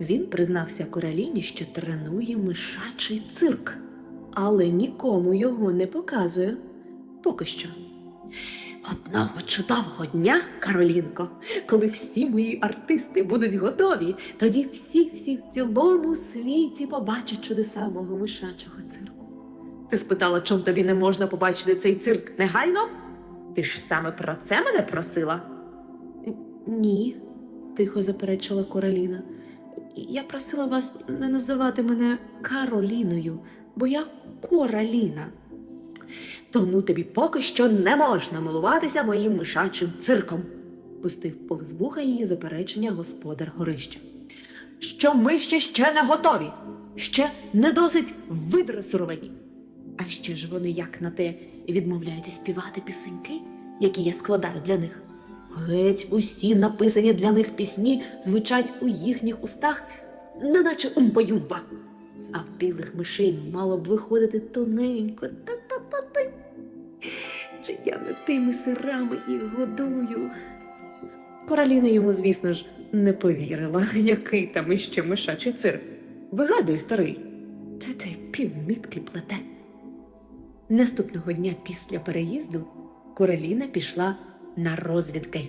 Він признався Короліні, що тренує мишачий цирк, але нікому його не показує. Поки що. Одного чудового дня, Каролінко, коли всі мої артисти будуть готові, тоді всі-всі в цілому світі побачать чудеса мого мишачого цирку. Ти спитала, чом тобі не можна побачити цей цирк негайно? Ти ж саме про це мене просила? Ні, тихо заперечила Короліна. Я просила вас не називати мене Кароліною, бо я Кораліна. Тому тобі поки що не можна милуватися моїм мишачим цирком, пустив повз вуха її заперечення господар горища. Що ми ще ще не готові, ще не досить видресуровані. А ще ж вони як на те відмовляються співати пісеньки, які я складаю для них. Геть усі написані для них пісні звучать у їхніх устах, неначе умба-юмба. А в білих мишей мало б виходити тоненько та-та-та-та. Чи я не тими сирами їх годую? Короліна йому, звісно ж, не повірила, який там іще мишачий цирк. Вигадуй, старий. Це ти півмітки плете. Наступного дня після переїзду Короліна пішла на розвідки.